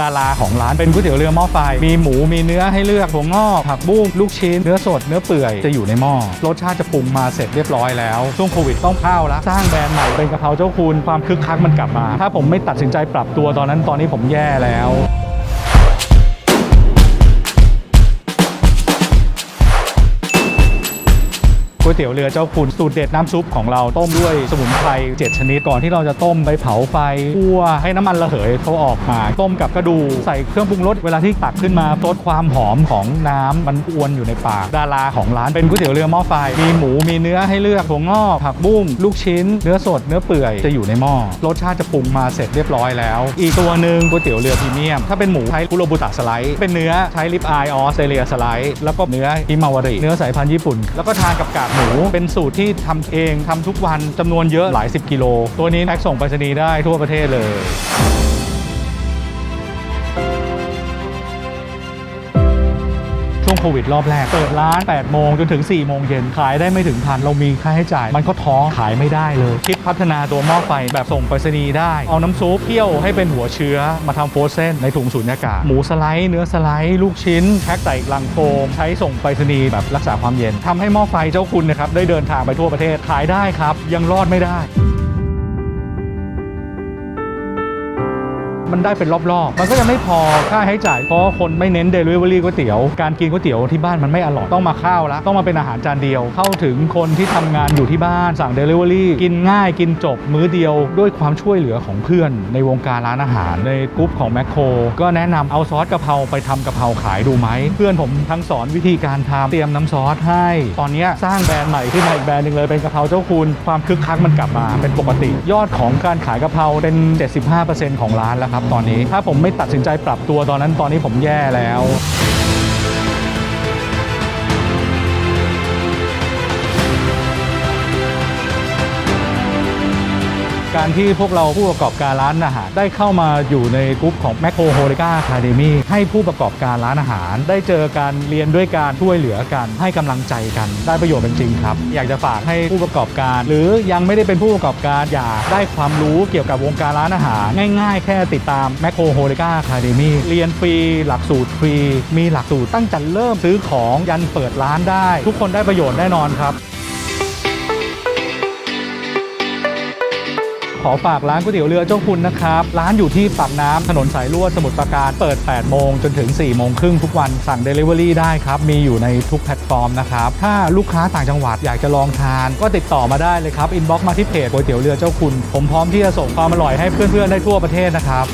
ดาราของร้านเป็นก๋วยเตี๋ยวเรือหม้อไฟ มีหมูมีเนื้อให้เลือกถั่วงอกผักบุ้งลูกชิ้น เนื้อสดเนื้อเปื่อยจะอยู่ในหม้อรสชาติจะปรุงมาเสร็จเรียบร้อยแล้ว ช่วงโควิดต้องเข้าแล้ว สร้างแบรนด์ใหม่เป็นกะเพราเจ้าคุณความคึกคักมันกลับมา ถ้าผมไม่ตัดสินใจปรับตัวตอนนั้นตอนนี้ผมแย่แล้ว วยเตี๋ยวเรือเจ้าคุณสูตรเด็ดน้ำซุปของเราต้มด้วยสมุนไพร7ชนิดก่อนที่เราจะต้มไปเผาไฟคั่วให้น้ำมันระเหยเขาออกมา ต้มกับกระดูใส่เครื่องปรุงรสเวลาที่ตักขึ้นมาลดความหอมของน้ำมันอวนอยู่ในปากดาราของร้านเป็นก๋วยเตี๋ยวเรือหม้อไฟมีหมูมีเนื้อให้เลือกถั่วงอกผักบุ้งลูกชิ้น เนื้อสดเนื้อเปื่อยจะอยู่ในหม้อรสชาติจะปรุงมาเสร็จเรียบร้อยแล้ว อีกตัวหนึ่งก๋วยเตี๋ยวเรือพรีเมียม ถ้าเป็นหมูใช้คุโรบุตะสไลด์เป็นเนื้อใช้ลิปอายออสเตรเลียสไลด์แล้วก็เนื้อฮิมาวาริเนื้อสายพันธุ์ญี่ปุ่น แล้วก็ทานกับกากหมูเป็นสูตรที่ทำเองทำทุกวันจำนวนเยอะหลาย 10 กิโล ตัวนี้แพ็คส่งไปรษณีย์ได้ทั่วประเทศเลย โควิดรอบแรก เปิดร้าน 8 โมงจนถึง 4 โมงเย็นขายได้ไม่ถึงพันเรามีค่าใช้จ่าย มันก็ท้องขายไม่ได้เลย คิดพัฒนาตัวหม้อไฟแบบส่งไปรษณีย์ได้ เอาน้ำซุปเคี่ยวให้เป็นหัวเชื้อมาทำโฟรเซนในถุงสูญญากาศหมูสไลด์เนื้อสไลด์ลูกชิ้นแพ็คใส่ลังโฟมใช้ส่งไปรษณีย์แบบรักษาความเย็นทำให้หม้อไฟเจ้าคุณนะครับได้เดินทางไปทั่วประเทศขายได้ครับ ยังรอดไม่ได้ มันได้เป็นรอบๆ มันก็ยังไม่พอค่าใช้จ่ายเพราะคนไม่เน้นเดลิเวอรี่ก๋วยเตี๋ยวการกินก๋วยเตี๋ยวที่บ้านมันไม่อร่อยต้องมาข้าวแล้วต้องมาเป็นอาหารจานเดียว เข้าถึงคนที่ทำงานอยู่ที่บ้านสั่งเดลิเวอรี่กินง่ายกินจบมื้อเดียวด้วยความช่วยเหลือของเพื่อน ในวงการร้านอาหารในกลุ่มของแมคโครก็แนะนำเอาซอสกะเพราไปทำกะเพราขายดูไหม เพื่อนผมทั้งสอนวิธีการทำเตรียมน้ำซอสให้ ตอนนี้สร้างแบรนด์ใหม่ขึ้นมาอีกแบรนด์หนึ่งเลยเป็นกะเพราเจ้าคุณความคึกคักมันกลับมาเป็นปกติ ยอดของการขายกะเพราเป็น 75%ของร้านแล้วครับตอนนี้ ถ้าผมไม่ตัดสินใจปรับตัวตอนนั้นตอนนี้ผมแย่แล้ว การที่พวกเราผู้ประกอบการร้านอาหาร ได้เข้ามาอยู่ในกลุ่มของ m ม c โครโฮลิก้าคาเดมี่ให้ผู้ประกอบการร้านอาหาร ได้เจอการเรียนด้วยการช่วยเหลือกัน ให้กำลังใจกัน ได้ประโยชน์เป็นจริงครับ อยากจะฝากให้ผู้ประกอบการ หรือยังไม่ได้เป็นผู้ประกอบการอยากได้ความรู้เกี่ยวกับวงการร้านอาหาร ง่าย ๆ แค่ติดตาม m ม c โครโฮลิก้าคาเดมี่เรียนฟรีหลักสูตรฟรี มีหลักสูตรตั้งแต่เริ่มซื้อของยันเปิดร้านได้ ทุกคนได้ประโยชน์แน่นอนครับ ขอฝากร้านก๋วยเตี๋ยวเรือเจ้าคุณนะครับ ร้านอยู่ที่ปากน้ำถนนสายลวดสมุทรปราการเปิด 8 โมงจนถึง 4 โมงครึ่งทุกวันสั่ง Delivery ได้ครับ มีอยู่ในทุกแพลตฟอร์มนะครับ ถ้าลูกค้าต่างจังหวัดอยากจะลองทาน ก็ติดต่อมาได้เลยครับอินบ็อกซ์มาที่เพจก๋วยเตี๋ยวเรือเจ้าคุณ ผมพร้อมที่จะส่งความอร่อยให้เพื่อนๆได้ทั่วประเทศนะครับ